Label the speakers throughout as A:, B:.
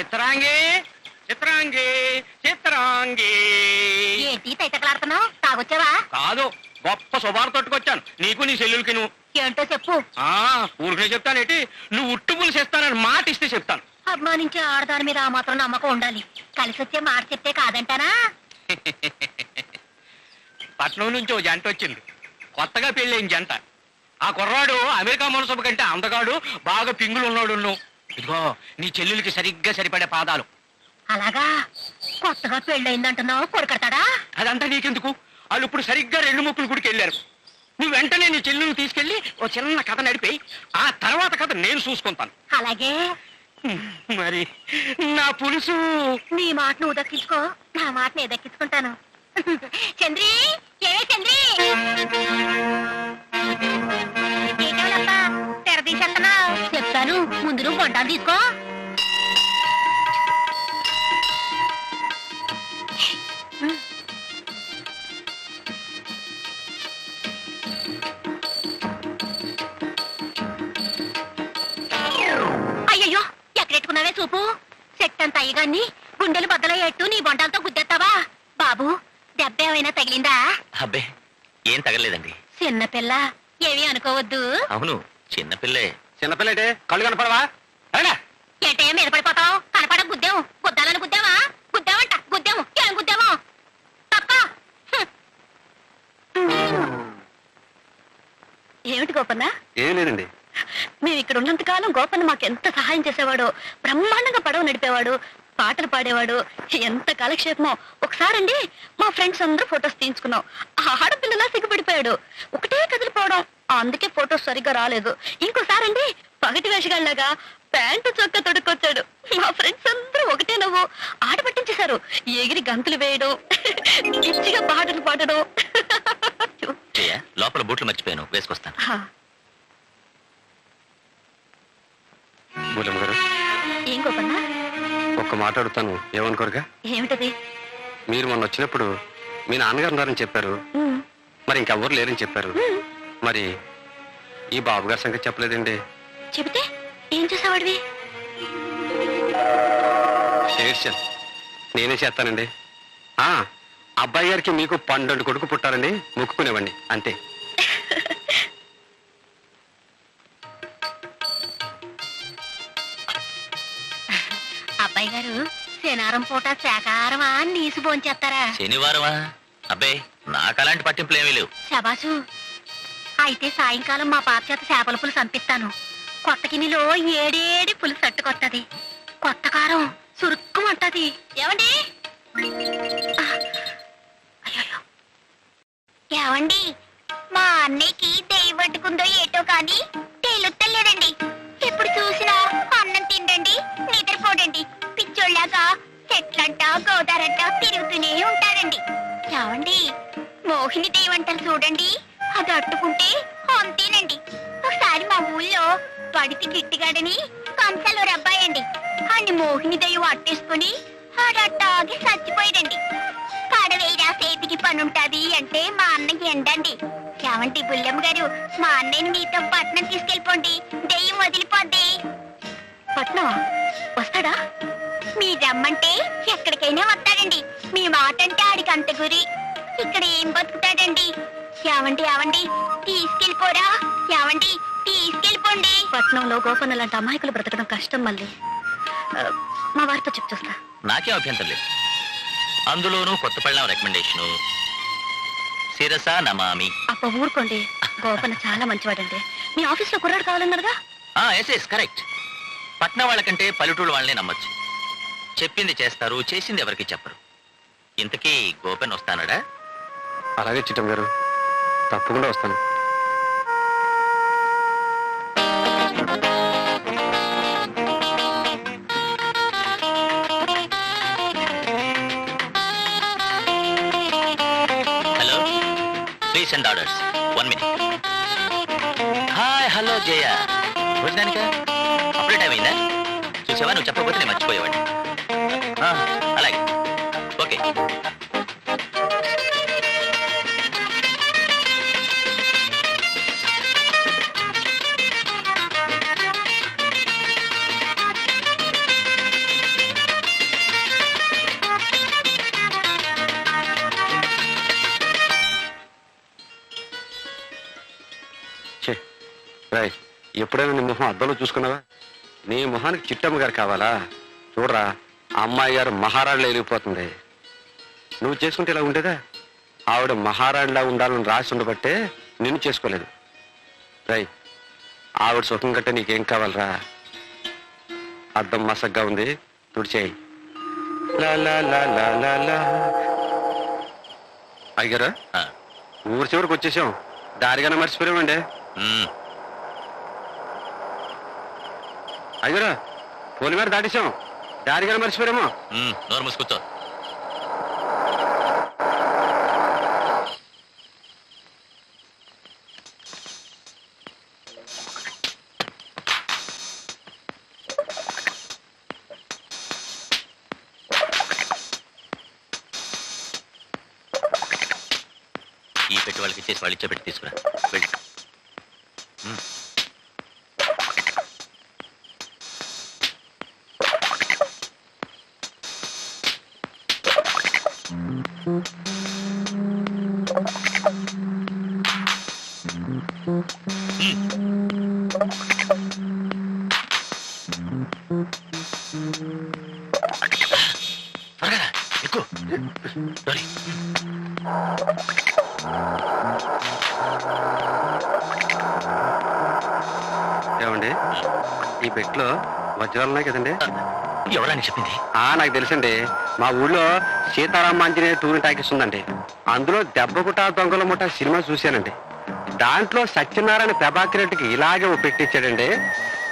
A: చిత్రాంగి చిత్రాంగి చిత్రాంగి.
B: ఏంటి తైతకలాడుతున్నావు తాగొచ్చావా?
A: కాదు గొప్ప శుభార్త తట్టుకొచ్చాను. నీకు నీ చెల్లెలకి నువ్వు
B: ఏంటో చెప్పు.
A: ఆ ఊరికే చెప్తానేటి? నువ్వు ఉట్టు పులుసు ఇస్తానని మాట ఇస్తే చెప్తాను.
B: అభిమానించే ఆడదాని మీద ఆ మాత్రం నమ్మకం ఉండాలి. కలిసి వచ్చే మాట చెప్తే కాదంటానా?
A: పట్నం నుంచి ఓ జంట వచ్చింది. కొత్తగా పెళ్ళైన జంట. ఆ కుర్రాడు అమెరికా మనసభ కంటే అందగాడు బాగా పింగులు ఉన్నాడు నువ్వు ఇదిగో నీ చెల్లెలకి సరిగ్గా సరిపడే పాదాలు.
B: అలాగా? కొత్తగా పెళ్ళయిందంటున్నావు కొడుకడతాడా?
A: అదంతా నీకెందుకు? వాళ్ళు ఇప్పుడు సరిగ్గా రెండు ముక్కులు గుడికి వెళ్ళారు. నువ్వు వెంటనే నీ చెల్లెల్ని తీసుకెళ్ళి ఓ చిన్న కథ నడిపి ఆ తర్వాత కథ నేను చూసుకుంటాను.
B: అలాగే?
A: మరి నా పులుసు.
B: నీ మాట నువ్వు దక్కించుకో నా మాట నేను దక్కించుకుంటాను చంద్రి! వంటలు తీసుకో అయ్యయ్యో ఎక్కడెట్టుకున్నావే చూపు సెట్ అంత అయ్యగాన్ని గుండెలు బద్దలయ్యేట్టు నీ బొండాలతో గుద్దేస్తావా బాబు దెబ్బ ఏమైనా తగిలిందా?
C: అబ్బే ఏం తగలేదండి
B: చిన్నపిల్ల ఏమీ అనుకోవద్దు.
C: అవును చిన్నపిల్లే.
A: చిన్నపిల్లటే కళ్ళు కనపడవా?
B: ఏంటే మీద పడిపోతావు? కనపడ గుద్దాము గుద్దాలని గుద్దావా? గుద్దామంట గుద్దాము. ఏం గుద్దాము? తప్ప. ఏమిటి గోపన్న?
A: ఏం లేదండి.
B: మేము ఇక్కడ ఉన్నంత కాలం గోపన్న మాకు ఎంత సహాయం చేసేవాడో బ్రహ్మాండంగా పడవ నడిపేవాడు పాటలు పాడేవాడు ఎంత కాలక్షేపమో. ఒకసారండి మా ఫ్రెండ్స్ అందరూ ఫొటోస్ తీయించుకున్నాం. ఆ ఆడపిల్లలా సిగ్గుపడిపోయాడు. ఒకటే కదిలిపోవడం అందుకే ఫొటోస్ సరిగ్గా రాలేదు. ఇంకోసారండి పగటి వేషగాళ్ళగా ప్యాంటు చొక్క తొడుక్కొచ్చాడు. మా ఫ్రెండ్స్ అందరూ ఒకటే నవ్వు. ఆట పట్టించేశారు. ఎగిరి గంతులు వేయడం పిచ్చిగా పాటలు పాడడం.
C: లోపల బూట్లు మర్చిపోయాను. వేసుకొస్తాను.
D: గారు
B: ఏం గోపన్న?
D: ఒక్క మాట అడుగుతాను. ఏమనుకోరుగా?
B: ఏమిటది?
D: మీరు మొన్న వచ్చినప్పుడు మీ నాన్నగారు ఉన్నారని చెప్పారు.
B: ఉమ్,
D: మరి ఇంకెవ్వరు లేరని చెప్పారు. మరి ఈ బాబు గారి సంగతి చెప్పలేదండి.
B: చెబితే? ఏం చేసావాడివి?
D: ఏడ్చాను నేనే చేస్తానండి? ఆ అబ్బాయి గారికి మీకు పన్నెండు కొడుకు పుట్టారండి మొక్కుకునేవ్వండి అంతే.
B: అబ్బాయి గారు శనారం పూట శాకారమా నీసు భోంచేస్తారా?
C: శనివారమా? అబ్బే నాకు అలాంటి పట్టింపులు ఏమీ లేవు.
B: శబాసు అయితే సాయంకాలం మా పాప చేత చేపల పులుసు పంపిస్తాను కొత్త గిన్నెలో ఏడేడి పులుసు అట్టుకొత్తది కొత్త కారం సురుక్కుమంటది ఏమండి? ఏమండి? మా అన్నయ్యకి దెయ్యం పట్టుకుందో ఏటో కానీ తేలుత్తలేదండి ఎప్పుడు చూసినా అన్నం తిండండి నిద్రపోడండి. పిచ్చోళ్ళగా చెట్లంట గోదారంట తిరుగుతూనే ఉంటాడండి ఏమండి? మోహిని దెయ్యం అంటారు చూడండి. అది అట్టుకుంటే అంతేనండి. పడితి గిట్టిగాడని కంచలో రబ్బాయండి. అని మోహిని దయ్యం అట్టేసుకుని ఆడట్టాగి చచ్చిపోయాడండి కడవేరా సేతికి పనుంటది అంటే మా అన్నకి ఎండండి. కేవంటి బుల్లమ్మ గారు మా అన్నయ్యని మీతో పట్నం తీసుకెళ్ళిపోండి. దెయ్యం వదిలిపోద్ది. పట్నం వస్తాడా? మీ రమ్మంటే ఎక్కడికైనా వస్తాడండి. మీ మాట అంటే ఆడికి అంత గురి. ఇక్కడ ఏం బతుకుతాడండి? ఏమండి ఏమండి తీసుకెళ్ళిపోరా. ఏమండి తీసుకెళ్ళిపోండి. పట్నంలో గోపన్న లాంటి అమాయకులు బ్రతకడం కష్టం మళ్ళీ. ఆ, మా వారితో చెప్పు చూస్తా.
C: నాకేం అభ్యంతరం లేదు. అందులోనూ కొత్త పళ్ళం రికమెండేషను. శిరస నమామి.
B: అప్ప ఊరుకోండి. గోపన్న చాలా మంచివాడండి. మీ ఆఫీస్లో కుర్రాడు కావాలన్నారుగా?
C: ఎస్ ఎస్ కరెక్ట్ పట్నం వాళ్ళకంటే పల్లెటూళ్ళు వాళ్ళనే నమ్మొచ్చు. చెప్పింది చేస్తారు చేసింది ఎవరికి చెప్పరు. ఇంతకీ గోపెన్ వస్తానడా?
D: అలాగే చిట్టం గారు. తప్పకుండా వస్తాను.
C: Hello please and orders one minute hi hello Jaya భోజనానికా? అప్పుడే టైం అయిందా? చూసావా? నువ్వు చెప్పకపోతే నేను మర్చిపోయేవాడిని. అలాగే. ఓకే
D: రాయ్ ఎప్పుడైనా నీ మొహం అద్దంలో చూసుకున్నావా? నీ మొహానికి చిట్టమ్మ గారు కావాలా? చూడరా అమ్మాయి గారు మహారాణిలో వెళ్ళిపోతుంది నువ్వు చేసుకుంటే ఇలా ఉండేదా? ఆవిడ మహారాణిలా ఉండాలని రాసి ఉండబట్టే నిన్ను చేసుకోలేదు. రై ఆవిడ సుఖం కంటే నీకేం కావాలరా? అద్దం మసగ్గా ఉంది తుడిచేయి. అయ్యారా ఊరి చివరికి వచ్చేసాం. దారిగానే మర్చిపోయామండి
C: మ్మ్.
D: అయ్యరా పోలి మీద దాటేసాం దారిగానే మర్చిపోయామో
C: మ్మ్. నోరు మూసుకొచ్చా ఈ పెట్టి వాళ్ళకి ఇచ్చేసి వాళ్ళు ఇచ్చే పెట్టి తీసుకురా. వెళ్ళి.
D: ఏమండి? ఈ పెట్లో వజ్రాలున్నాయి కదండి.
C: ఎవరని చెప్పింది?
D: ఆ నాకు తెలుసండి మా ఊళ్ళో సీతారామ ఆంజనేయ టూర్ టాకీస్ ఉందండి అందులో దెబ్బకుట దొంగల ముఠ సినిమా చూశానండి. దాంట్లో సత్యనారాయణ ప్రభాకర్ రెడ్డికి ఇలాగే ఓ పెట్టించాడండి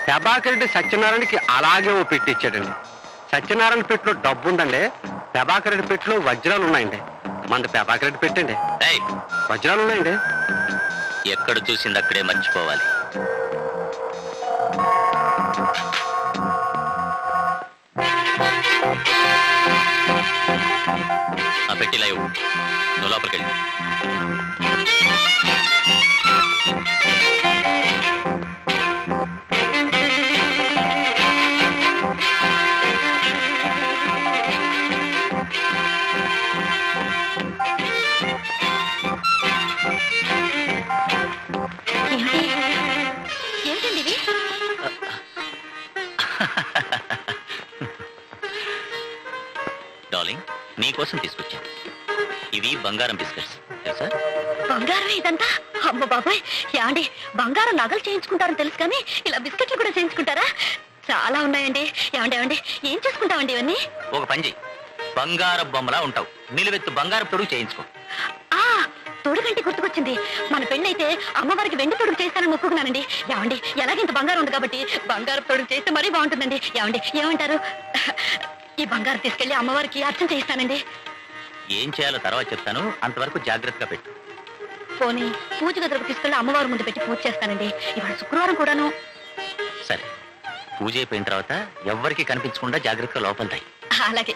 D: ప్రభాకర్ రెడ్డి సత్యనారాయణకి అలాగే ఓ పెట్టించాడండి సత్యనారాయణ పెట్టిలో డబ్బు ఉందండి ప్రభాకర్ రెడ్డి పెట్టిలో వజ్రాలు ఉన్నాయండి. మన ప్రభాకర్ రెడ్డి పెట్టండి. వజ్రాలు ఉన్నాయండి.
C: ఎక్కడ చూసింది అక్కడే మర్చిపోవాలి. పెట్టి లైవ్. నువ్వు లోపలికి వెళ్ళి.
B: ఏమిటి ఏమిటండి ఇవి
C: డార్లింగ్ నీకోసం తీసుకొచ్చాను. బంగారం బిస్కెట్స్. తెలుసా?
B: బంగారం ఇదంతా? అమ్మ బాబాయ్ ఏమండి బంగారం నగలు చేయించుకుంటారని తెలుసు కానీ ఇలా బిస్కెట్లు కూడా చేయించుకుంటారా? చాలా ఉన్నాయండి. ఏమండి ఏమండి ఏం చేసుకుంటామండి ఇవన్నీ?
C: ఒక చెయ్యి. బంగార బొమ్మలా ఉంటావు. నిలువెత్తు బంగారం తొడుగు చేయించుకో.
B: ఆ తొడుగంటే గుర్తుకొచ్చింది. మన పెళ్ళైతే అమ్మవారికి వెండి తొడుగు చేస్తానని మొక్కుకున్నానండి. ఏమండి ఎలాగ ఇంత బంగారం ఉంది కాబట్టి బంగారం తొడుగు చేస్తే మరీ బాగుంటుందండి. ఏమండి ఏమంటారు? ఈ బంగారం తీసుకెళ్ళి అమ్మవారికి అర్చన చేయిస్తానండి.
C: ఏం చేయాలో తర్వాత చెప్తాను. అంతవరకు జాగ్రత్తగా పెట్టు.
B: పోనీ పూజ గదిలోకి తీసుకెళ్ళి అమ్మవారి ముందు పెట్టి పూజ చేస్తానండి. ఇవాళ శుక్రవారం కూడాను.
C: సరే. పూజ అయిపోయిన తర్వాత ఎవ్వరికి కనిపించకుండా జాగ్రత్తగా లోపలితాయి
B: అలాగే.